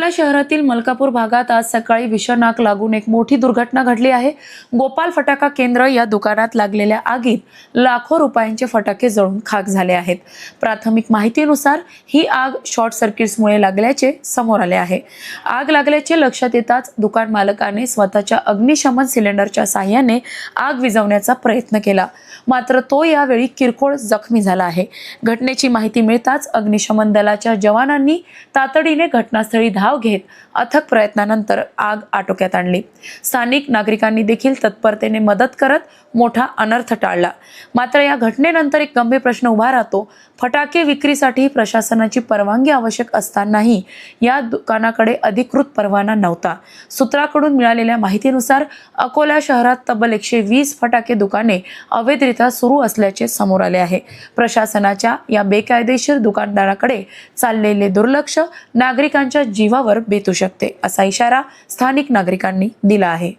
अकोला शहरातील मलकापूर भागात आज सकाळी विषनाक लागून एक मोठी दुर्घटना घडली आहे. गोपाल फटाका केंद्र या दुकानात लागलेल्या आगीत लाखो रुपयांचे फटाके जळून खाक झाले आहेत. प्राथमिक माहितीनुसार ही आग शॉर्ट सर्किट्समुळे लागल्याचे समोर आले आहे. आग लागल्याचे लक्षात येताच दुकान मालकाने स्वतःच्या अग्निशमन सिलेंडरच्या साह्याने आग विझवण्याचा प्रयत्न केला. मात्र तो यावेळी किरकोळ जखमी झाला आहे. घटनेची माहिती मिळताच अग्निशमन दलाच्या जवानांनी तातडीने घटनास्थळी धाव घेत अथक प्रयत्नानंतर आग आटोक्यात आणली. स्थानिक नागरिकांनी देखील तत्परतेने मदत करत मोठा अनर्थ टाळला. मात्र या घटनेनंतर एक गंभीर प्रश्न उभा राहतो. फटाके विक्रीसाठी प्रशासनाची परवानगी आवश्यक असतानाही या दुकानाकडे अधिकृत परवाना नव्हता. सूत्राकडून मिळालेल्या माहितीनुसार अकोला शहरात तब्बल एकशे वीस फटाके दुकाने अवैधरित्या सुरू असल्याचे समोर आले आहे. प्रशासनाच्या या बेकायदेशीर दुकानदाराकडे चाललेले दुर्लक्ष नागरिकांच्या जीवा जीवावर बेतू शकते असा इशारा स्थानिक नागरिकांनी दिला आहे.